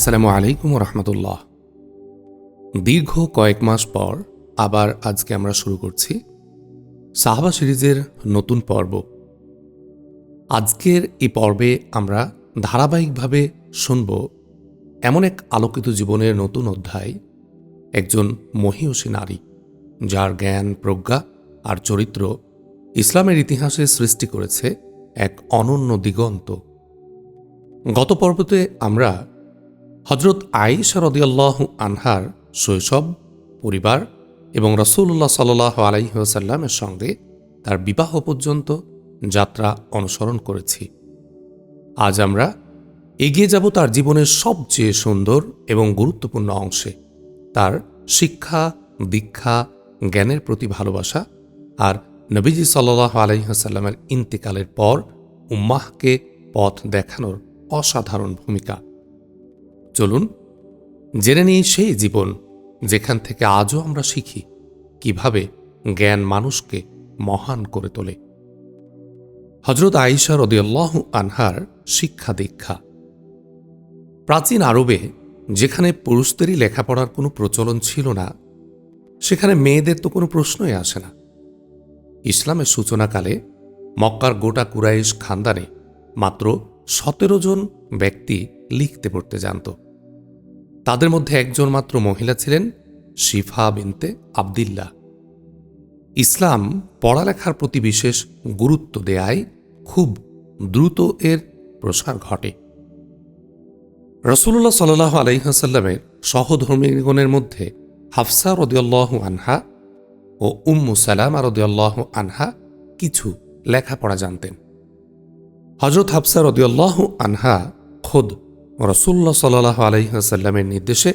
আসসালামু আলাইকুম রহমতুল্লাহ দীর্ঘ কয়েক মাস পর আবার আজকে আমরা শুরু করছি সাহাবা সিরিজের নতুন পর্ব। আজকের এই পর্বে আমরা ধারাবাহিকভাবে শুনব এমন এক আলোকিত জীবনের নতুন অধ্যায়, একজন মহিয়সী নারী, যার জ্ঞান, প্রজ্ঞা আর চরিত্র ইসলামের ইতিহাসে সৃষ্টি করেছে এক অনন্য দিগন্ত। গত পর্বতে আমরা হজরত আইসা রদিয়াল্লাহ আনহার শৈশব, পরিবার এবং রসুল্লাহ সাল্লাহ আলাইসাল্লামের সঙ্গে তার বিবাহ পর্যন্ত যাত্রা অনুসরণ করেছি। আজ আমরা এগিয়ে যাব তার জীবনের সবচেয়ে সুন্দর এবং গুরুত্বপূর্ণ অংশে, তার শিক্ষা, দীক্ষা, জ্ঞানের প্রতি ভালোবাসা আর নবীজি সাল্লাহ আলাইসাল্লামের ইন্তেকালের পর উম্মাহকে পথ দেখানোর অসাধারণ ভূমিকা। চলুন, জেনে নিই সেই জীবন যেখান থেকে আজও আমরা শিখি কীভাবে জ্ঞান মানুষকে মহান করে তোলে। হজরত আইসা রদিয়াল্লাহ আনহার শিক্ষা দীক্ষা। প্রাচীন আরবে যেখানে পুরুষদেরই লেখাপড়ার কোনো প্রচলন ছিল না, সেখানে মেয়েদের তো কোনো প্রশ্নই আসে না। ইসলামের সূচনাকালে মক্কার গোটা কুরাইশ খানদানে মাত্র সতেরো জন ব্যক্তি লিখতে পড়তে জানত। তাদের মধ্যে একজন মাত্র মহিলা ছিলেন, শিফা বিনতে আবদিল্লা ইসলাম পড়ালেখার প্রতি বিশেষ গুরুত্ব দেয়ায় খুব দ্রুত এর প্রসার ঘটে। রসুল্লাহ সাল্লাহ আলহিহাসাল্লামের সহধর্মীগণের মধ্যে হাফসা রদিয়াল্লাহ আনহা ও উম্মু সালামা রদিয়াল্লাহ আনহা কিছু লেখাপড়া জানতেন। হজরত হাফসা রদিয়াল্লাহ আনহা খোদ রসুল্লা সাল্লাহ আলহিহাসাল্লামের নির্দেশে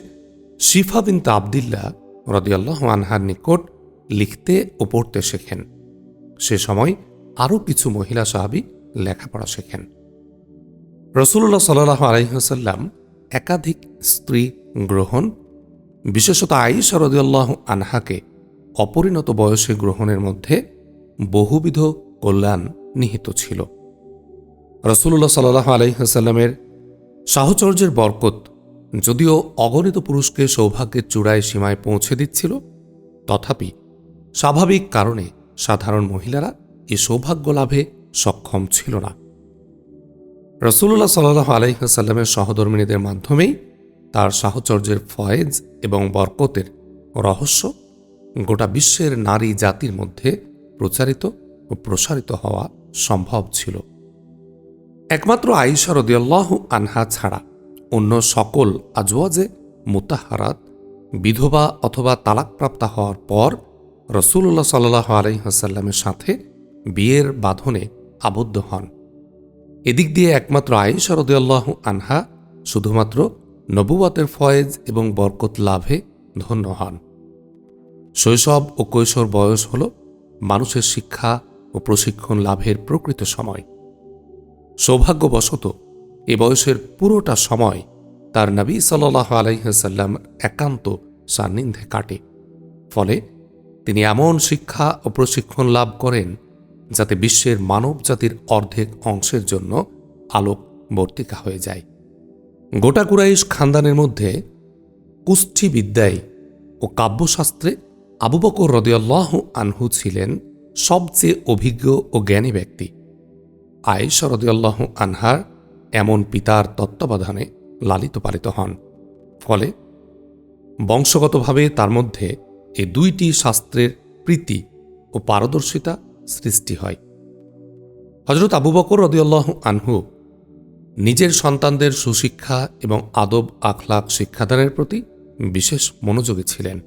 শিফা বিনতে আবদিল্লা রদিয়াল্লাহ আনহার নিকট লিখতে ও পড়তে শেখেন। সে সময় আরও কিছু মহিলা সাহাবি লেখাপড়া শেখেন। রসুল্লাহ সাল্লাহ আলহিহাসাল্লাম একাধিক স্ত্রী গ্রহণ, বিশেষত আইসা রদিয়াল্লাহ আনহাকে অপরিণত বয়সে গ্রহণের মধ্যে বহুবিধ কল্যাণ নিহিত ছিল। রসুল্লাহ সাল্লাহ আলহিহাসাল্লামের সাহচর্যের বরকত যদিও অগণিত পুরুষকে সৌভাগ্যের চূড়ায় সীমায় পৌঁছে দিচ্ছিল, তথাপি স্বাভাবিক কারণে সাধারণ মহিলারা এ সৌভাগ্য লাভে সক্ষম ছিল না। রসুল্লাহ সাল্লাহ আলাইসাল্লামের সহধর্মিনীদের মাধ্যমেই তার সাহচর্যের ফয়েজ এবং বরকতের রহস্য গোটা বিশ্বের নারী জাতির মধ্যে প্রচারিত ও প্রসারিত হওয়া সম্ভব ছিল। একমাত্র আইসা রদিয়াল্লাহ আনহা ছাড়া অন্য সকল আজওয়াজে মুতাহারাত, বিধবা অথবা তালাকপ্রাপ্তা হওয়ার পর রসুল্লাহ সাল্লাহ আলহিহাসাল্লামের সাথে বিয়ের বাঁধনে আবদ্ধ হন। এদিক দিয়ে একমাত্র আয়েশা রদিয়াল্লাহ আনহা শুধুমাত্র নবুয়াতের ফয়েজ এবং বরকত লাভে ধন্য হন। শৈশব ও কৈশোর বয়স হল মানুষের শিক্ষা ও প্রশিক্ষণ লাভের প্রকৃত সময়। সৌভাগ্যবশত এ বয়সের পুরোটা সময় তার নবী সাল্লাহ আলাইসাল্লাম একান্ত সান্নিধ্যে কাটে। ফলে তিনি এমন শিক্ষা ও প্রশিক্ষণ লাভ করেন যাতে বিশ্বের মানব জাতির অর্ধেক অংশের জন্য আলোক বর্তিকা হয়ে যায়। গোটা কুরাইশ খানদানের মধ্যে কুষ্ঠিবিদ্যায় ও কাব্যশাস্ত্রে আবু বকর রদিয়াল্লাহ আনহু ছিলেন সবচেয়ে অভিজ্ঞ ও জ্ঞানী ব্যক্তি। আয়েশা রদিয়াল্লাহ আনহার এমন পিতার তত্ত্বাবধানে লালিত পালিত হন। ফলে বংশগতভাবে তার মধ্যে এ দুইটি শাস্ত্রের প্রীতি ও পারদর্শিতা সৃষ্টি হয়। হজরত আবু বকর রদিয়াল্লাহ আনহু নিজের সন্তানদের সুশিক্ষা এবং আদব আখলাক শিক্ষাদানের প্রতি বিশেষ মনোযোগী ছিলেন।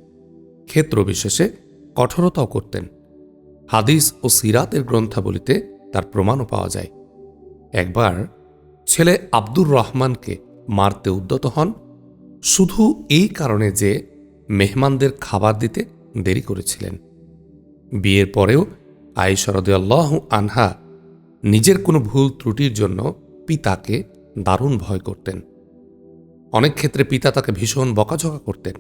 ক্ষেত্র বিশেষে কঠোরতাও করতেন। হাদিস ও সিরাতের গ্রন্থাবলিতে তার প্রমাণও পাওয়া যায়। একবার ছেলে আব্দুর রহমানকে মারতে উদ্যত হন, শুধু এই কারণে যে মেহমানদের খাবার দিতে দেরি করেছিলেন। বিয়ের পরেও আল্লাহ আনহা নিজের কোনো ভুল ত্রুটির জন্য পিতাকে দারুণ ভয় করতেন। অনেক ক্ষেত্রে পিতা তাকে ভীষণ বকাঝকা করতেন,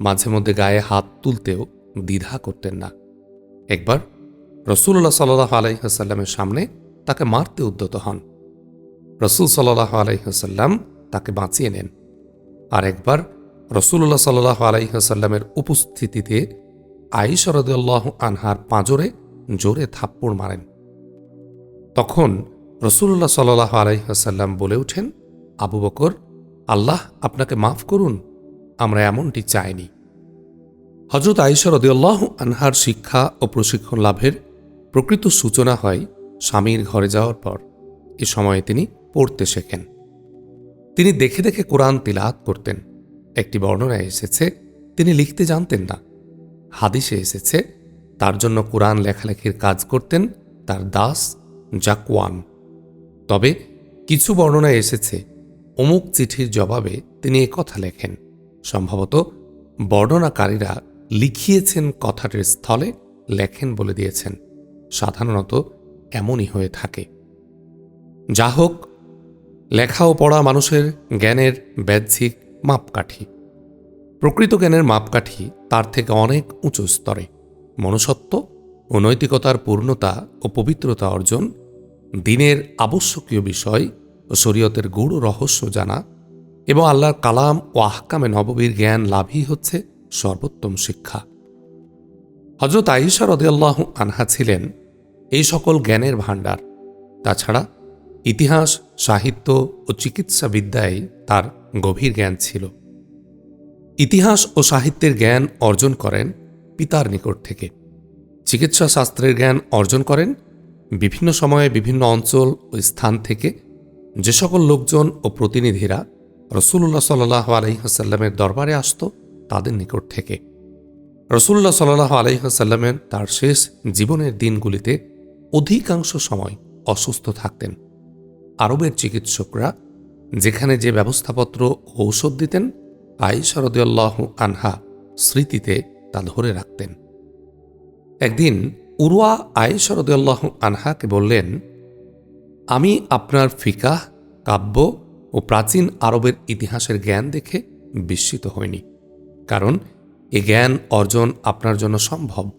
মাঝে মধ্যে গায়ে হাত তুলতেও দ্বিধা করতেন না। একবার রসুল্লাহ সাল্লাহ আলাইহাসাল্লামের সামনে তাকে মারতে উদ্যত হন। রসুল সাল্লাহ আলাইহাসাল্লাম তাকে বাঁচিয়ে নেন। আর একবার রসুল্লাহ সাল্লাহ আলাইসাল্লামের উপস্থিতিতে আইসরদুল্লাহ আনহার পাঁজরে জোরে থাপ্পড় মারেন। তখন রসুল্লাহ সাল্লাহ আলাইসাল্লাম বলে ওঠেন, আবু বকর, আল্লাহ আপনাকে মাফ করুন, আমরা এমনটি চাইনি। হজরত আইসর আনহার শিক্ষা ও প্রশিক্ষণ লাভের প্রকৃত সূচনা হয় স্বামীর ঘরে যাওয়ার পর। এ সময়ে তিনি পড়তে শেখেন। তিনি দেখে দেখে কোরআন তিলাত করতেন। একটি বর্ণনায় এসেছে, তিনি লিখতে জানতেন না। হাদিসে এসেছে, তার জন্য কোরআন লেখালেখির কাজ করতেন তার দাস জাকওয়ান। তবে কিছু বর্ণনায় এসেছে, অমুক চিঠির জবাবে তিনি কথা লেখেন। সম্ভবত বর্ণনাকারীরা লিখিয়েছেন কথাটির স্থলে লেখেন বলে দিয়েছেন। সাধারণত এমনই হয়ে থাকে। যা হোক, লেখা ও পড়া মানুষের জ্ঞানের ব্যাহ্যিক মাপকাঠি। প্রকৃত জ্ঞানের মাপকাঠি তার থেকে অনেক উঁচু স্তরে। মনুষ্যত্ব ও নৈতিকতার পূর্ণতা ও পবিত্রতা অর্জন, দিনের আবশ্যকীয় বিষয় ও শরীয়তের গূঢ় রহস্য জানা এবং আল্লাহর কালাম ও আহকামে নববীর জ্ঞান লাভই হচ্ছে সর্বোত্তম শিক্ষা। হজরত আইসা রদেয়াল্লাহ আনহা ছিলেন এই সকল জ্ঞানের ভাণ্ডার। তাছাড়া ইতিহাস, সাহিত্য ও চিকিৎসা বিদ্যায় তার গভীর জ্ঞান ছিল। ইতিহাস ও সাহিত্যের জ্ঞান অর্জন করেন পিতার নিকট থেকে। চিকিৎসা শাস্ত্রের জ্ঞান অর্জন করেন বিভিন্ন সময়ে বিভিন্ন অঞ্চল ও স্থান থেকে যে সকল লোকজন ও প্রতিনিধিরা রসুল্লাহ সাল্লাহ আলহিহাসাল্লামের দরবারে আসত তাদের নিকট থেকে। রসুল্লাহ সাল্লাহ আলহিহাসাল্লামের তার শেষ জীবনের দিনগুলিতে অধিকাংশ সময় অসুস্থ থাকতেন। আরবের চিকিৎসকরা যেখানে যে ব্যবস্থাপত্র ঔষধ দিতেন আই শরদুল্লাহ আনহা স্মৃতিতে তা ধরে রাখতেন। একদিন উরুয়া আই শরদুল্লাহ আনহাকে বললেন, আমি আপনার ফিকাহ, কাব্য ও প্রাচীন আরবের ইতিহাসের জ্ঞান দেখে বিস্মিত হইনি। কারণ এ জ্ঞান অর্জন আপনার জন্য সম্ভব।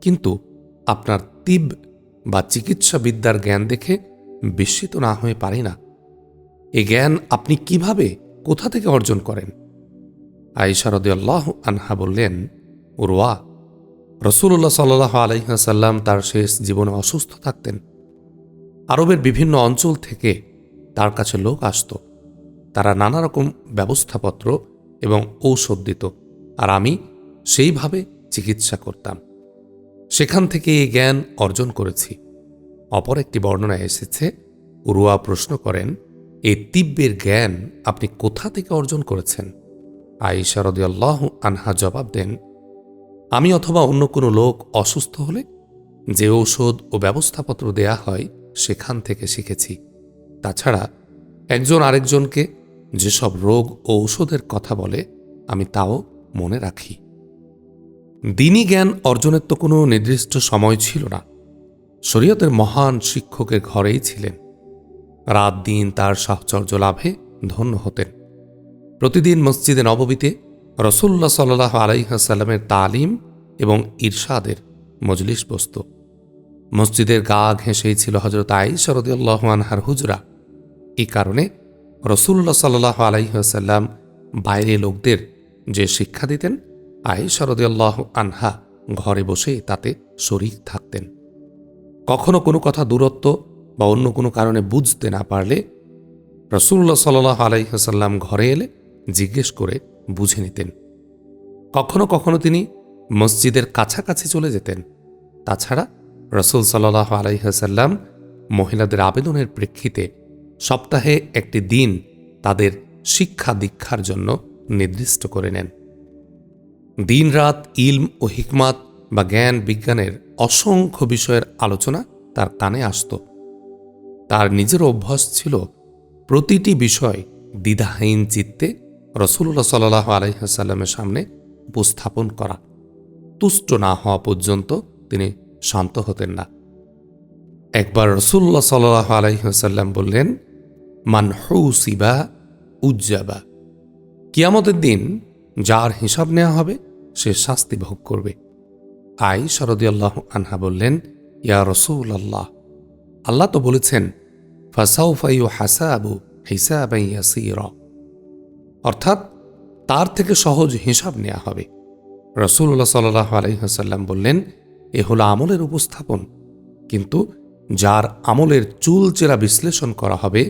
কিন্তু আপনার তিব বা চিকিৎসা বিদ্যার জ্ঞান দেখে বিস্মিত না হয়ে পারি না। এ জ্ঞান আপনি কীভাবে, কোথা থেকে অর্জন করেন? আইসারদ আল্লাহ আনহা বললেন ওরোয়া রসুল্লাহ সাল্লাহ আলহাসাল্লাম তার শেষ জীবনে অসুস্থ থাকতেন। আরবের বিভিন্ন অঞ্চল থেকে তার কাছে লোক আসত। তারা নানা রকম ব্যবস্থাপত্র এবং ঔষধ দিত। আর আমি সেইভাবে চিকিৎসা করতাম। সেখান থেকে এই জ্ঞান অর্জন করেছি। অপর একটি বর্ণনায় এসেছে, উরুয়া প্রশ্ন করেন এই তিব্যের জ্ঞান আপনি কোথা থেকে অর্জন করেছেন? আইসারদি আল্লাহ আনহা জবাব দেন, আমি অথবা অন্য কোনো লোক অসুস্থ হলে যে ঔষধ ও ব্যবস্থাপত্র দেয়া হয় সেখান থেকে শিখেছি। তাছাড়া একজন আরেকজনকে যেসব রোগ ও ঔষধের কথা বলে আমি তাও মনে রাখি। দিনই জ্ঞান অর্জনের তো কোনো নির্দিষ্ট সময় ছিল না। শরীয়তের মহান শিক্ষকের ঘরেই ছিলেন। রাত দিন তার সাহচর্য লাভে ধন্য হতেন। প্রতিদিন মসজিদে নববীতে রসুল্লা সাল্লাহ আলাইহাসাল্লামের তালিম এবং ইরশাদের মজলিস বস্ত। মসজিদের গা ঘেঁষেই ছিল হজরত আইসরদুল্লাহ আনহার হুজরা। এ কারণে রসুল্লাহ সাল্লাহ আলাইহাসাল্লাম বাইরে লোকদের যে শিক্ষা দিতেন আইসরদুল্লাহ আনহা ঘরে বসে তাতে শরিক থাকতেন। কখনো কোনো কথা দূরত্ব বা অন্য কোনো কারণে বুঝতে না পারলে রসুল্লাহ সাল্লাহ আলাইহাসাল্লাম ঘরে এলে জিজ্ঞেস করে বুঝে নিতেন। কখনো কখনো তিনি মসজিদের কাছাকাছি চলে যেতেন। তাছাড়া রসুল সাল্লাহ আলাইহাসাল্লাম মহিলাদের আবেদনের প্রেক্ষিতে সপ্তাহে একটি দিন তাদের শিক্ষা দীক্ষার জন্য নির্দিষ্ট করে নেন। দিন রাত ইলম ও হিকমাত বা জ্ঞান বিজ্ঞানের অসংখ্য বিষয়ের আলোচনা তার কানে আসত। তার নিজের অভ্যাস ছিল প্রতিটি বিষয় দ্বিধাহীন চিত্তে রসুল্লাহ সাল্লাহ আলহিহাসাল্লামের সামনে উপস্থাপন করা। তুষ্ট না হওয়া পর্যন্ত তিনি শান্ত হতেন না। একবার রসুল্লাহ সাল্লাহ আলহিহাসাল্লাম বললেন, মান হৌসিবা উজ্জাবা। কিয়ামতের দিন যার হিসাব নেওয়া হবে সে শাস্তি ভোগ করবে। আই শরদিয়াল্লাহ আনহা বললেন, ইয়া রসুল আল্লাহ আল্লাহ তো বলেছেন ফাসাউফাইউ হাসাবু হিসাবাইয়াসির অর্থাৎ তার থেকে সহজ হিসাব নেওয়া হবে। রসুল্লাহ সাল্লাহ আলহিহাসাল্লাম বললেন, এ হলো আমলের উপস্থাপন। কিন্তু যার আমলের চুলচেরা বিশ্লেষণ করা হবে,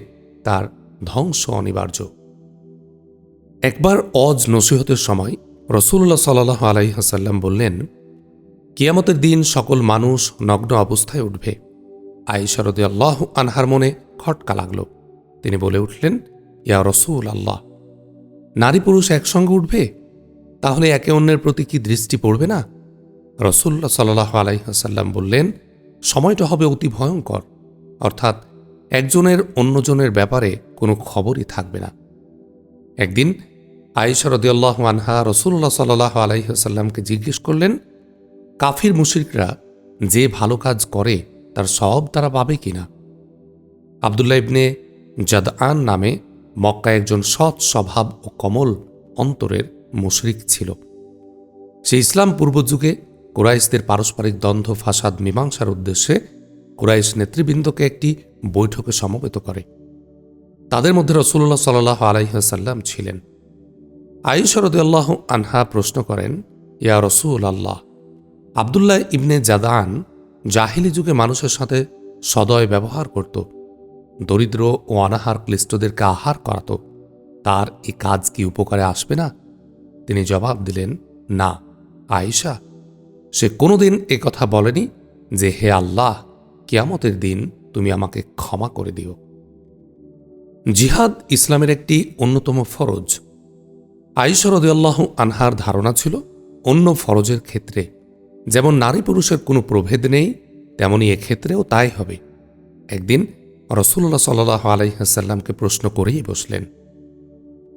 তার ধ্বংস অনিবার্য। একবার অজ নসিহতের সময় রসুল্লাহ সাল্লাহ আলাইহাসাল্লাম বললেন, কিয়ামতের দিন সকল মানুষ নগ্ন অবস্থায় উঠবে। আইসারদি আল্লাহ আনহার মনে খটকা লাগল। তিনি বলে উঠলেন, ইয়া রসুল আল্লাহ নারী পুরুষ একসঙ্গে উঠবে? তাহলে একে অন্যের প্রতি কি দৃষ্টি পড়বে না? রসুল্লা সাল্লাহ আলাইহাসাল্লাম বললেন, সময়টা হবে অতি ভয়ঙ্কর। অর্থাৎ একজনের অন্যজনের ব্যাপারে কোনো খবরই থাকবে না। একদিন আয়েশা রদিয়াল্লাহ আনহা রসুল্লাহ সাল্লাহ আলাইসাল্লামকে জিজ্ঞেস করলেন, কাফির মুশরিকরা যে ভালো কাজ করে, তার সব তারা পাবে কিনা? আবদুল্লাহ ইবনে জাদআন নামে মক্কা একজন সৎ স্বভাব ও কমল অন্তরের মুশরিক ছিল। সে ইসলাম পূর্বযুগে কুরাইশদের পারস্পরিক দ্বন্দ্ব, ফাসাদ, মীমাংসার উদ্দেশ্যে কুরাইশ নেতৃবৃন্দকে একটি বৈঠকে সমবেত করে। তাদের মধ্যে রসুল্লাহ সাল্লাহ আলাইসাল্লাম ছিলেন। আইসরদুল্লাহ আনহা প্রশ্ন করেন, ইয়া রসুল আল্লাহ আবদুল্লাহ ইবনে জাদান জাহিলি যুগে মানুষের সাথে সদয় ব্যবহার করত, দরিদ্র ও অনাহার ক্লিষ্টদেরকে আহার করাত, তার এ কাজ কি উপকারে আসবে না? তিনি জবাব দিলেন, না আয়েশা সে কোনোদিন এ কথা বলেনি যে, হে আল্লাহ, কিয়ামতের দিন তুমি আমাকে ক্ষমা করে দিও। জিহাদ ইসলামের একটি অন্যতম ফরজ। আইসরদাল্লাহ আনহার ধারণা ছিল, অন্য ফরজের ক্ষেত্রে যেমন নারী পুরুষের কোনো প্রভেদ নেই, তেমনই এক্ষেত্রেও তাই হবে। একদিন রসুল্লাহ সাল্লাহ আলাইহাসাল্লামকে প্রশ্ন করেই বসলেন।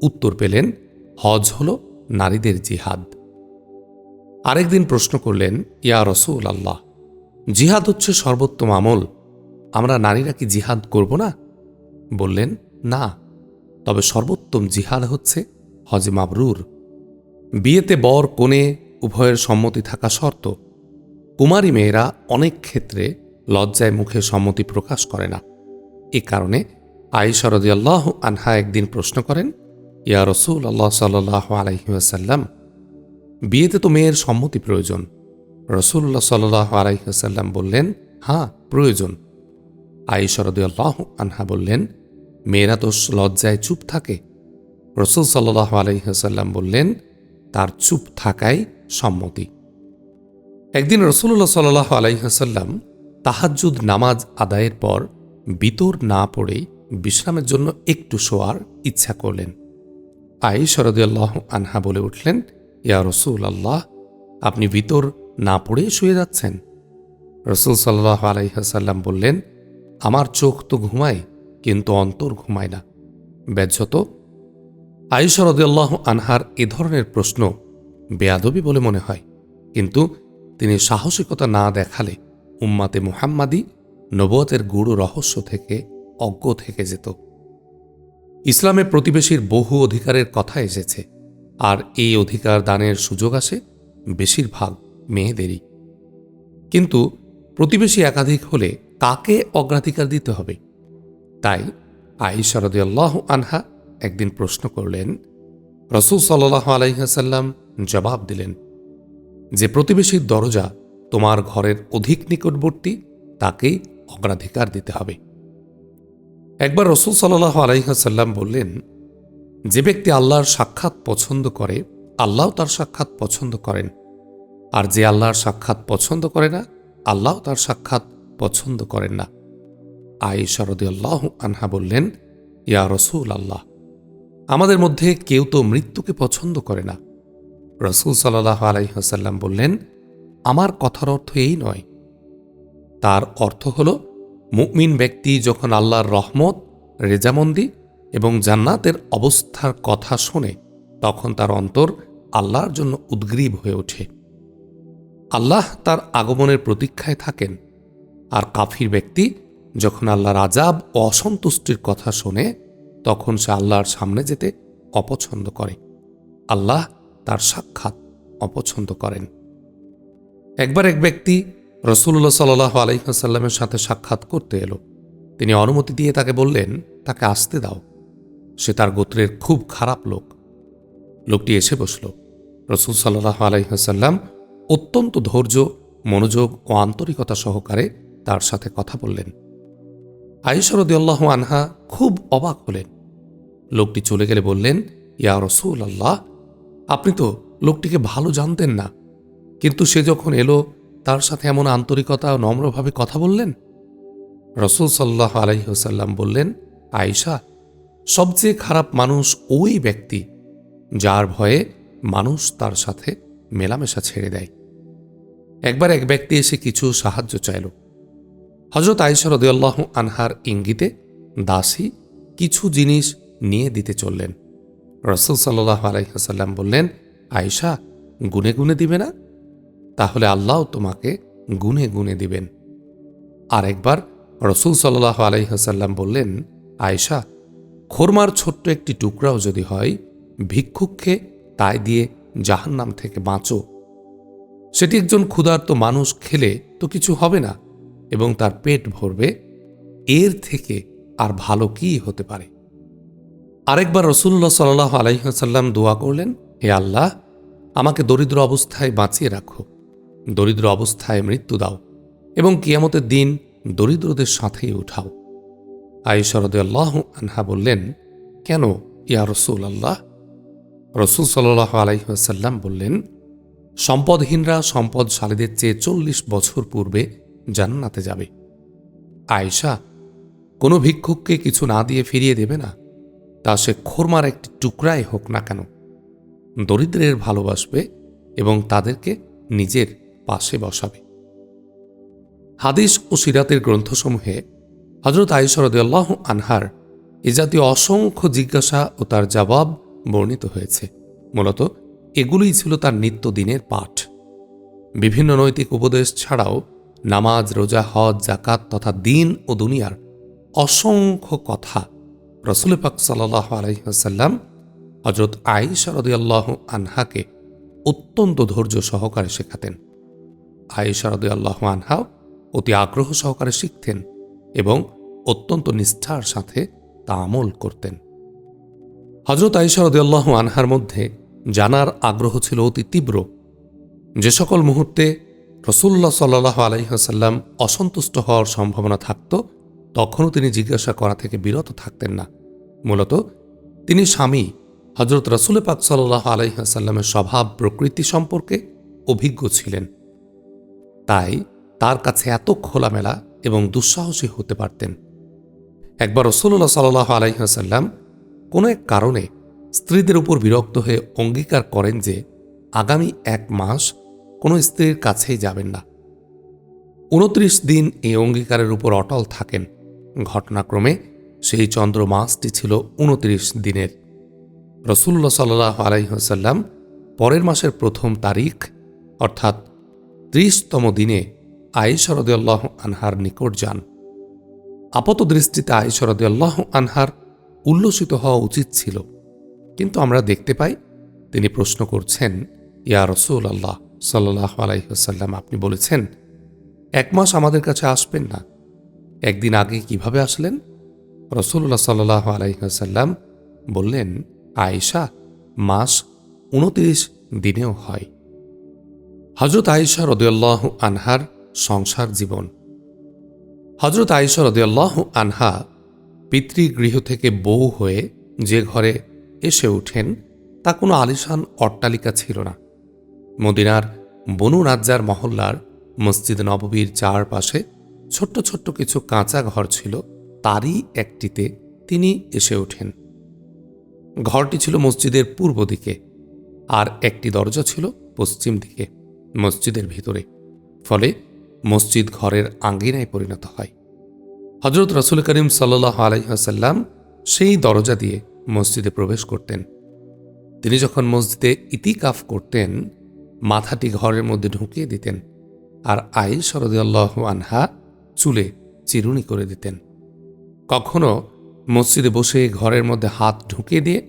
উত্তর পেলেন, হজ হল নারীদের জিহাদ। আরেকদিন প্রশ্ন করলেন, ইয়া রসুল আল্লাহ জিহাদ হচ্ছে সর্বোত্তম আমল, আমরা নারীরা কি জিহাদ করব না? বললেন, না, তবে সর্বোত্তম জিহাদ হচ্ছে হজে মাবরুর। বিয়েতে বর কোণে উভয়ের সম্মতি থাকা শর্ত, কুমারী মেয়েরা অনেক ক্ষেত্রে লজ্জায় মুখে সম্মতি প্রকাশ করে না। এ কারণে আল্লাহ আনহা একদিন প্রশ্ন করেন, ইয়া রসুল আল্লাহ সাল্লাহ আলাইসাল্লাম বিয়েতে তো মেয়ের সম্মতি প্রয়োজন। রসুল্লাহ সাল্লাহ আলাইসাল্লাম বললেন হ্যাঁ প্রয়োজন। আল্লাহ আনহা বললেন, মেয়েরা তো লজ্জায় চুপ থাকে রসুল সাল্লাহ আলাইসাল্লাম বললেন, তার চুপ থাকাই সম্মতি। একদিন রসুল্লাহ সাল্লাহ আলাইহাসাল্লাম তাহাজুদ নামাজ আদায়ের পর বিতর না পড়ে বিশ্রামের জন্য একটু শোয়ার ইচ্ছা করলেন। আই শরদুল্লাহ আনহা বলে উঠলেন, ইয়া রসুল আল্লাহ আপনি বিতর না পড়ে শুয়ে যাচ্ছেন? রসুল সাল্লাহ আলাইহাসাল্লাম বললেন, আমার চোখ তো ঘুমায়, কিন্তু অন্তর ঘুমায় না। ব্যজ্যত আইসরদুল্লাহ আনহার এ ধরনের প্রশ্ন বেয়াদবি বলে মনে হয়। কিন্তু তিনি সাহসিকতা না দেখালে উম্মাতে মুহাম্মাদি নবতের গুরু রহস্য থেকে অজ্ঞ থেকে যেত। ইসলামে প্রতিবেশীর বহু অধিকারের কথা এসেছে, আর এই অধিকার দানের সুযোগ আসে বেশিরভাগ মেয়েদেরই। কিন্তু প্রতিবেশী একাধিক হলে কাকে অগ্রাধিকার দিতে হবে? তাই আইসারদিয়াল্লাহ আনহা একদিন প্রশ্ন করলেন, রসুল সাল্লাহ আলাইহাসাল্লাম জবাব দিলেন, যে প্রতিবেশীর দরজা তোমার ঘরের অধিক নিকটবর্তী তাকেই অগ্রাধিকার দিতে হবে। একবার রসুল সাল্লাহ আলাইহাসাল্লাম বললেন, যে ব্যক্তি আল্লাহর সাক্ষাৎ পছন্দ করে আল্লাহ তার সাক্ষাৎ পছন্দ করেন। আর যে আল্লাহর সাক্ষাৎ পছন্দ করে না আল্লাহ তার সাক্ষাৎ পছন্দ করেন না। আই শরদি আল্লাহ আনহা বললেন, ইয়া রসুল আল্লাহ আমাদের মধ্যে কেউ তো মৃত্যুকে পছন্দ করে না। রসুল সাল্লাহ আলাইহাসাল্লাম বললেন, আমার কথার অর্থ এই নয়। তার অর্থ হল মুকমিন ব্যক্তি যখন আল্লাহর রহমত, রেজামন্দি এবং জান্নাতের অবস্থার কথা শোনে, তখন তার অন্তর আল্লাহর জন্য উদ্গ্রীব হয়ে ওঠে। আল্লাহ তার আগমনের প্রতীক্ষায় থাকেন, আর কাফির ব্যক্তি যখন আল্লাহর আজাব ও অসন্তুষ্টির কথা শোনে তখন সে আল্লাহর সামনে যেতে অপছন্দ করে। আল্লাহ তার সাক্ষাৎ অপছন্দ করেন। একবার এক ব্যক্তি রসুল্লাহ সাল্লাহ আলহিহাসাল্লামের সাথে সাক্ষাৎ করতে এলো। তিনি অনুমতি দিয়ে তাকে বললেন, তাকে আসতে দাও। সে তার গোত্রের খুব খারাপ লোক। লোকটি এসে বসল। রসুল সাল্লাহ আলাইহাল্লাম অত্যন্ত ধৈর্য, মনোযোগ ও আন্তরিকতা সহকারে তার সাথে কথা বললেন। আইসরদিয়াল্লাহ আনহা খুব অবাক হলেন। লোকটি চলে গেলে বললেন, ইয়া রসুল আল্লাহ আপনি তো লোকটিকে ভালো জানতেন না। কিন্তু সে যখন এলো, তার সাথে এমন আন্তরিকতা ও নম্রভাবে কথা বললেন? রসুল সাল্লাহ আলাইহসাল্লাম বললেন, আয়েশা, সবচেয়ে খারাপ মানুষ ওই ব্যক্তি, যার ভয়ে মানুষ তার সাথে মেলামেশা ছেড়ে দেয়। একবার এক ব্যক্তি এসে কিছু সাহায্য চাইল। হজরত আয়েশা রদিয়াল্লাহ আনহার ইঙ্গিতে দাসী কিছু জিনিস নিয়ে দিতে চললেন। রসুল সাল্লাহ আলাইসাল্লাম বললেন, আয়েশা, গুনে গুনে দিবে না? তাহলে আল্লাহ তোমাকে গুনে গুনে দিবেন। আর একবার রসুল সাল্লাহ আলাইহাসাল্লাম বললেন, আয়েশা, খোরমার ছোট্ট একটি টুকরাও যদি হয়, ভিক্ষুককে তাই দিয়ে জাহান্নাম থেকে বাঁচো। সেটি একজন ক্ষুধার্ত মানুষ খেলে তো কিছু হবে না এবং তার পেট ভরবে। এর থেকে আর ভালো কি হতে পারে? আরেকবার রসুল্লাহ সাল্লাহ আলাইসাল্লাম দোয়া করলেন, হে আল্লাহ, আমাকে দরিদ্র অবস্থায় বাঁচিয়ে রাখো। দরিদ্র অবস্থায় মৃত্যু দাও এবং কিয়ামতের দিন দরিদ্রদের সাথেই উঠাও। আইসরদ আল্লাহ আনহা বললেন, কেন ইয়া রসুল আল্লাহ রসুল সাল্লাহ আলাইসাল্লাম বললেন, সম্পদহীনরা সম্পদশালীদের চেয়ে চল্লিশ বছর পূর্বে জান্নাতে যাবে। আয়েশা, কোনো ভিক্ষুককে কিছু না দিয়ে ফিরিয়ে দেবে না। তা সে খোরমার একটি টুকরাই হোক না কেন। দরিদ্রের ভালোবাসবে এবং তাদেরকে নিজের পাশে বসাবে। হাদিস ও সিরাতের গ্রন্থসমূহে হজরত আইসরদাল্লাহ আনহার এ জাতীয় অসংখ্য জিজ্ঞাসা ও তার জবাব বর্ণিত হয়েছে। মূলত এগুলোই ছিল তার নিত্যদিনের পাঠ। বিভিন্ন নৈতিক উপদেশ ছাড়াও নামাজ, রোজা, হজ জাকাত তথা দিন ও দুনিয়ার অসংখ্য কথা রসুল পাক সাল্লাহ আলহিহাসাল্লাম হজরত আইসা রদিয়াল্লাহ আনহাকে অত্যন্ত ধৈর্য সহকারে শেখাতেন। আয়েশা রদিয়াল্লাহ আনহাও অতি আগ্রহ সহকারে শিখতেন এবং অত্যন্ত নিষ্ঠার সাথে তা আমল করতেন। হজরত আয়েশা রদিয়াল্লাহ আনহার মধ্যে জানার আগ্রহ ছিল অতি তীব্র। যে সকল মুহূর্তে রসুল্লাহ সাল্লাহ আলহিহাসাল্লাম অসন্তুষ্ট হওয়ার সম্ভাবনা থাকত তখনও তিনি জিজ্ঞাসা করা থেকে বিরত থাকতেন না। মূলত তিনি স্বামী হজরত রসুল পাক সাল্লাহ আলহিহাসাল্লামের স্বভাব, প্রকৃতি সম্পর্কে অভিজ্ঞ ছিলেন। তাই তার কাছে এত খোলামেলা এবং দুঃসাহসী হতে পারতেন। একবার রসুল্লাহ সাল্লাহ আলহিহাসাল্লাম কোনো এক কারণে স্ত্রীদের উপর বিরক্ত হয়ে অঙ্গীকার করেন যে আগামী এক মাস কোনো স্ত্রীর কাছেই যাবেন না। উনত্রিশ দিন এই অঙ্গীকারের উপর অটল থাকেন। ঘটনাক্রমে সেই চন্দ্র মাসটি ছিল উনত্রিশ দিনের। রসুল্লা সাল্লাহ আলাইসাল্লাম পরের মাসের প্রথম তারিখ, অর্থাৎ ত্রিশতম দিনে আইসরদাল্লাহ আনহার নিকট যান। আপাত দৃষ্টিতে আইসরদাল্লাহ আনহার উল্লসিত হওয়া উচিত ছিল। কিন্তু আমরা দেখতে পাই, তিনি প্রশ্ন করছেন, ইয়া রসুল আল্লাহ সাল্লাহ আলাইসাল্লাম আপনি বলেছেন, এক মাস আমাদের কাছে আসবেন না। একদিন আগে কীভাবে আসলেন? রসুল্লাহ সাল্লাহ আলাইসাল্লাম বললেন, আয়েশা, মাস উনত্রিশ দিনেও হয়। হজরত আয়েশা রদুল্লাহ আনহার সংসার জীবন। হজরত আয়েশা রদুল্লাহ আনহা পিতৃগৃহ থেকে বউ হয়ে যে ঘরে এসে ওঠেন, তা কোনো আলিশান অট্টালিকা ছিল না। মদিনার বনু রাজ্জার মহল্লার মসজিদ নববীর চারপাশে ছোট্ট ছোট্ট কিছু কাঁচা ঘর ছিল, তারই একটিতে তিনি এসে ওঠেন। ঘরটি ছিল মসজিদের পূর্ব দিকে, আর একটি দরজা ছিল পশ্চিম দিকে, মসজিদের ভিতরে। ফলে মসজিদ ঘরের আঙ্গিনায় পরিণত হয়। হজরত রসুল করিম সাল্লাহ আলাইসাল্লাম সেই দরজা দিয়ে মসজিদে প্রবেশ করতেন। তিনি যখন মসজিদে ইতিকাফ করতেন, মাথাটি ঘরের মধ্যে ঢুকিয়ে দিতেন, আর আই শরদাল্লাহ আনহা চুলে চিরুনি করে দিতেন। কখনো মসজিদে বসে ঘরের মধ্যে হাত ঢুকিয়ে দিয়ে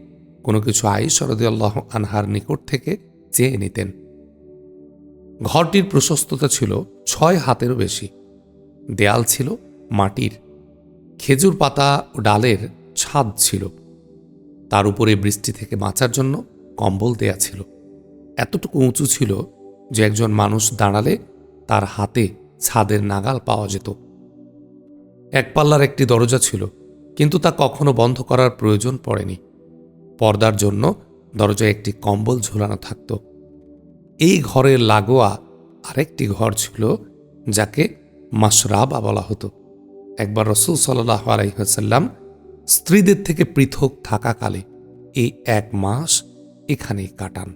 কোনো কিছু আই শরদাল্লাহ আনহার নিকট থেকে চেয়ে নিতেন। ঘরটির প্রশস্ততা ছিল ছয় হাতেরও বেশি। দেয়াল ছিল মাটির। খেজুর পাতা ও ডালের ছাদ ছিল। তার উপরে বৃষ্টি থেকে বাঁচার জন্য কম্বল দেয়া ছিল। এতটুকু উঁচু ছিল যে একজন মানুষ দাঁড়ালে তার হাতে ছাদের নাগাল পাওয়া যেত। এক পাল্লার একটি দরজা ছিল, কিন্তু তা কখনো বন্ধ করার প্রয়োজন পড়েনি। পর্দার জন্য দরজায় একটি কম্বল ঝোলানো থাকত। এই ঘরের লাগোয়া আরেকটি ঘর ছিল, যাকে মাসরাবা বলা হতো। একবার রসুল সাল্লাহ আলাইসাল্লাম স্ত্রীদের থেকে পৃথক থাকাকালে এই এক মাস এখানেই কাটান।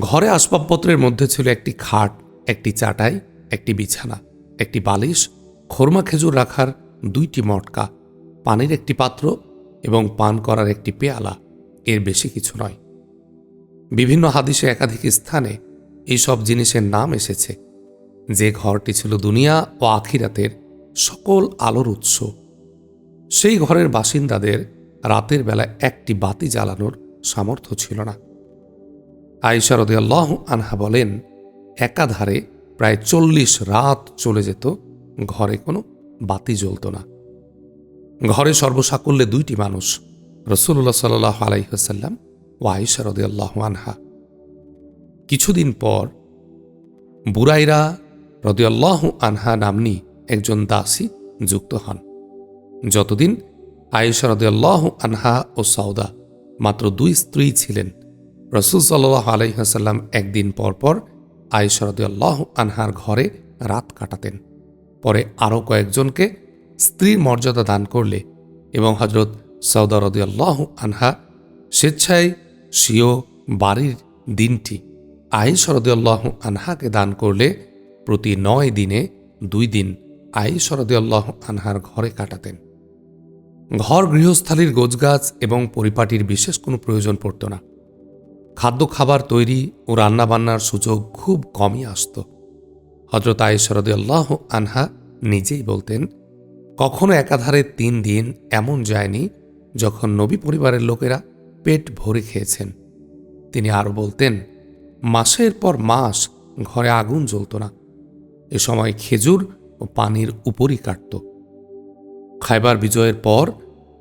ঘরে আসবাবপত্রের মধ্যে ছিল একটি খাট, একটি চাটাই একটি বিছানা, একটি বালিশ, খোরমা খেজুর রাখার দুইটি মটকা, পানির একটি পাত্র এবং পান করার একটি পেয়ালা, এর বেশি কিছু নয়। বিভিন্ন হাদিসে একাধিক স্থানে এইসব জিনিসের নাম এসেছে। যে ঘরটি ছিল দুনিয়া ও আখিরাতের সকল আলোর উৎস। সেই ঘরের বাসিন্দাদের রাতের বেলা একটি বাতি জ্বালানোর সামর্থ্য ছিল না। আইসা রদিয়াল্লাহ আনহা বলেন, একাধারে প্রায় চল্লিশ রাত চলে যেত, ঘরে কোনো বাতি জ্বলত না। ঘরে সর্বসাকল্যে দুইটি মানুষ রসুল্লাহ সাল্লাহ আলাইসাল্লাম ও আইসা রদিয়াল্লাহ আনহা। কিছুদিন পর বুরাইরা রদিয়াল্লাহ আনহা নামনি একজন দাসী যুক্ত হন। যতদিন আয়েশা রদিয়াল্লাহ আনহা ও সাউদা মাত্র দুই স্ত্রী ছিলেন, রসুল সাল্লাহ আলহিহাসাল্লাম একদিন পর পর আয়েশা রদিয়াল্লাহ আনহার ঘরে রাত কাটাতেন। পরে আরও কয়েকজনকে স্ত্রীর মর্যাদা দান করলে এবং হজরত সৌদা রদিয়াল্লাহ আনহা স্বেচ্ছায় স্বীয় বাড়ির দিনটি আয়েশা রদিয়াল্লাহ আনহাকে দান করলে প্রতি নয় দিনে দুই দিন আয়েশা রদিয়াল্লাহ আনহার ঘরে কাটাতেন। ঘর গৃহস্থালির গোজগাছ এবং পরিপাটির বিশেষ কোনো প্রয়োজন পড়ত না। খাদ্য খাবার তৈরি ও রান্নাবান্নার সুযোগ খুব কমই আসত। হজরত আয়েশরদ আল্লাহ আনহা নিজেই বলতেন, কখনো একাধারে তিন দিন এমন যায়নি যখন নবী পরিবারের লোকেরা পেট ভরে খেয়েছেন। তিনি আরও বলতেন, মাসের পর মাস ঘরে আগুন জ্বলত না। এ সময় খেজুর ও পানির উপরই কাটত। খাইবার বিজয়ের পর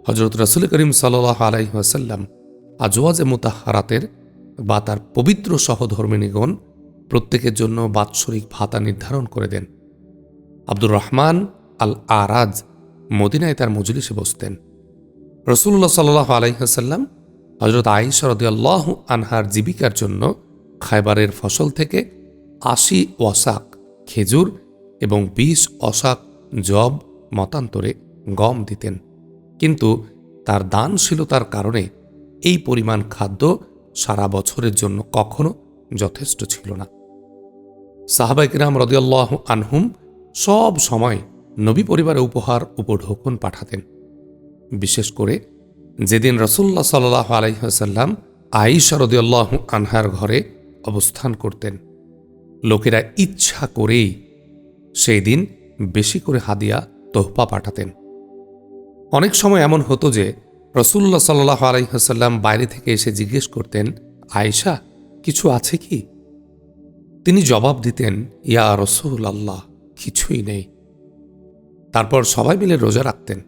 হজরত রসুল করিম সাল্লাহ আলাইসাল্লাম আজওয়াজে মোতাহারাতের বা তার পবিত্র সহধর্মিনীগণ প্রত্যেকের জন্য বাৎসরিক ভাতা নির্ধারণ করে দেন। আব্দুর রহমান আল আরাজ মদিনায় তার মজলিসে বসতেন। রসুল্লাহ সাল্লাহ আলাইসাল্লাম হজরত আইসরদাল্লাহ আনহার জীবিকার জন্য খাইবারের ফসল থেকে আশি ওয়াসাক খেজুর এবং বিশ অশাক জব মতান্তরে গম দিতেন। কিন্তু তার দানশীলতার কারণে। এই পরিমাণ খাদ্য সারা বছরের জন্য কখনো যথেষ্ট ছিল না। সাহাবাইকরাম রদিয়াল্লাহ আনহুম সব সময় নবী পরিবারে উপহার উপঢৌকন পাঠাতেন। বিশেষ করে যেদিন রসুল্লাহ সাল্লাহ আলাইসাল্লাম আইসা রদিয়াল্লাহ আনহার ঘরে অবস্থান করতেন। লোকেরা ইচ্ছা করেই সেই দিন বেশি করে হাদিয়া তোহপা পাঠাতেন। অনেক সময় এমন হতো যে রসুল্লাহ সাল্লাহ আলাইহাসাল্লাম বাইরে থেকে এসে জিজ্ঞেস করতেন, আয়েশা, কিছু আছে কি? তিনি জবাব দিতেন, ইয়া রসুল আল্লাহ কিছুই নেই। তারপর সবাই মিলে রোজা রাখতেন।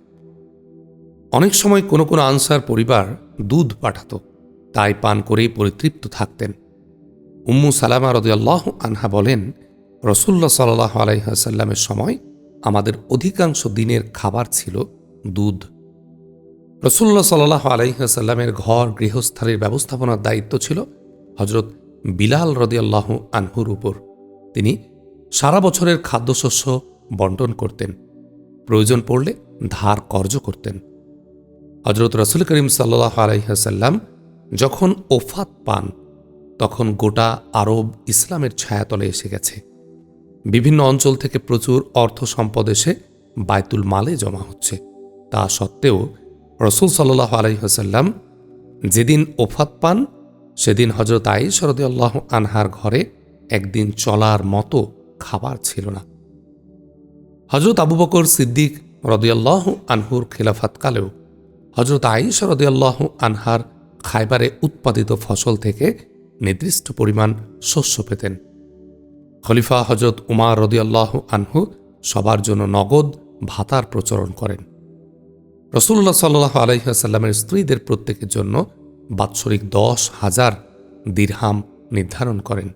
অনেক সময় কোনো কোনো আনসার পরিবার দুধ পাঠাত, তাই পান করেই পরিতৃপ্ত থাকতেন। উম্মু সালামা রদিয়াল্লাহ আনহা বলেন রসুল্লা সাল্লাহ আলাইসাল্লামের সময় আমাদের অধিকাংশ দিনের খাবার ছিল দুধ রসুল্লাহ সাল্লাহ আলাইসাল্লামের ঘর, গৃহস্থালির ব্যবস্থাপনার দায়িত্ব ছিল হজরত বিলাল রদিয়াল্লাহ আনহুর উপর। তিনি সারা বছরের খাদ্যশস্য বন্টন করতেন, প্রয়োজন পড়লে ধার কর্য করতেন। হজরত রসুল করিম সাল্লাহ আলাইসাল্লাম যখন ওফাত পান, তখন গোটা আরব ইসলামের ছায়াতলে এসে গেছে। বিভিন্ন অঞ্চল থেকে প্রচুর অর্থ সম্পদ এসে বায়তুল মালে জমা হচ্ছে। তা সত্ত্বেও রসুল সাল্লাহ আলহিহাসাল্লাম যেদিন ওফাত পান, সেদিন হজরত আই শরদ আনহার ঘরে একদিন চলার মতো খাবার ছিল না। হজরত আবু বকর সিদ্দিক রদিয়াল্লাহ আনহুর খেলাফাতকালেও হজরত আই শরদিয়াল্লাহ আনহার খাইবারে উৎপাদিত ফসল থেকে নির্দিষ্ট পরিমাণ শস্য পেতেন। খলিফা হজরত উমার রদিয়াল্লাহ আনহু সবার জন্য নগদ ভাতার প্রচলন করেন। রসুল্লাহ সাল্লাহ আলহিহাসাল্লামের স্ত্রীদের প্রত্যেকের জন্য বাৎসরিক দশ হাজার দিরহাম নির্ধারণ করেন।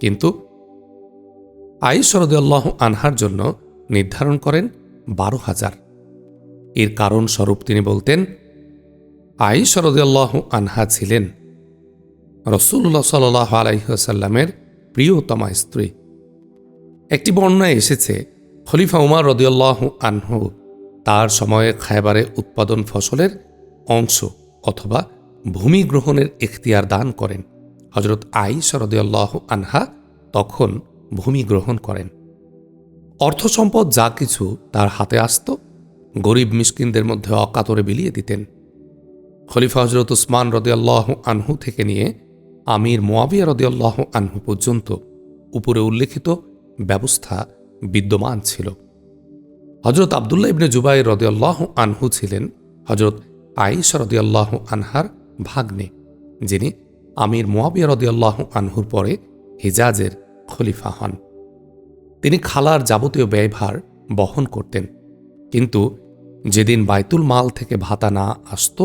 কিন্তু আইসরদাল্লাহ আনহার জন্য নির্ধারণ করেন বারো হাজার। এর কারণ স্বরূপ তিনি বলতেন আইসরদাল্লাহ আনহা ছিলেন রসুল্লাহ সাল আলাইসাল্লামের প্রিয়তমা স্ত্রী। একটি বর্ণায় এসেছে, খলিফা উমার রদিয়াল্লাহ আনহু তার সময়ে খায়বারে উৎপাদন ফসলের অংশ অথবা ভূমি গ্রহণের এখতিয়ার দান করেন। হজরত আইস রদিয়াল্লাহ আনহা তখন ভূমি গ্রহণ করেন। অর্থ সম্পদ যা কিছু তার হাতে আসত, গরিব মিসকিনদের মধ্যে অকাতরে বিলিয়ে দিতেন। খলিফা হজরত উসমান রদিয়াল্লাহ আনহু থেকে নিয়ে আমির মোয়াবিয়া রদিয়াল্লাহ আনহু পর্যন্ত উপরে উল্লেখিত ব্যবস্থা বিদ্যমান ছিল। হজরত আবদুল্লাহ ইবনে জুবাই রদিয়াল্লাহ আনহু ছিলেন হজরত আইস রদিয়াল্লাহ আনহার ভাগ্নে, যিনি আমির মোয়াবিয়া রদিয়াল্লাহ আনহুর পরে হিজাজের খলিফা হন। তিনি খালার যাবতীয় ব্যয়ভার বহন করতেন, কিন্তু যেদিন বাইতুল মাল থেকে ভাতা না আসত,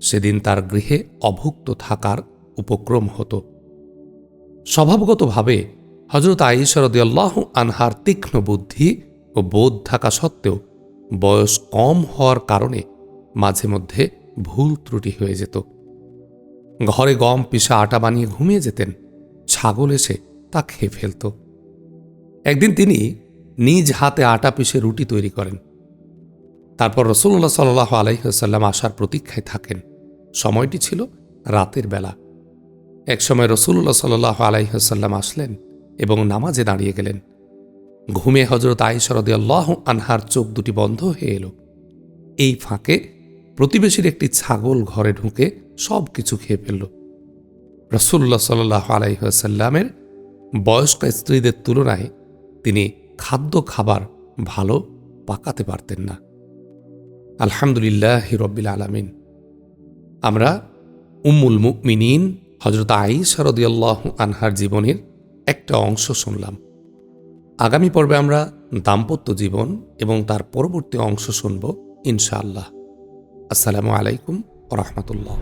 সেদিন তার গৃহে অভুক্ত থাকার উপক্রম হতো। স্বভাবগতভাবে হজরত আইসরদিয়াল্লাহ আনহার তীক্ষ্ণ বুদ্ধি ও বোধ থাকা সত্ত্বেও বয়স কম হওয়ার কারণে মাঝে মধ্যে ভুল ত্রুটি হয়ে যেত। ঘরে গম, পিসা, আটা বানিয়ে ঘুমিয়ে যেতেন, ছাগল এসে তা খেয়ে ফেলত। একদিন তিনি নিজ হাতে আটা পিষে রুটি তৈরি করেন। তারপর রসুল্লাহ সাল্লাহ আলাইসাল্লাম আসার প্রতীক্ষায় থাকেন। সময়টি ছিল রাতের বেলা। একসময় রসুল্লাহ সাল্লাহ আলাইসাল্লাম আসলেন এবং নামাজে দাঁড়িয়ে গেলেন। ঘুমে হজরত আইসরদে আল্লাহ আনহার চোখ দুটি বন্ধ হয়ে এলো। এই ফাঁকে প্রতিবেশীর একটি ছাগল ঘরে ঢুকে সব কিছু খেয়ে ফেলল। রসুল্লাহ সাল্লাহ আলাইসাল্লামের বয়স্ক স্ত্রীদের তুলনায় তিনি খাদ্য খাবার ভালো পাকাতে পারতেন না। আলহামদুলিল্লাহ রব্বিল আলামিন। আমরা উম্মুল মুমিনিন হজরত আই আইসারদিয়াল্লাহ আনহার জীবনের একটা অংশ শুনলাম। আগামী পর্বে আমরা দাম্পত্য জীবন এবং তার পরবর্তী অংশ শুনব ইনশাআল্লাহ। আসসালামু আলাইকুম রহমতুল্লাহ।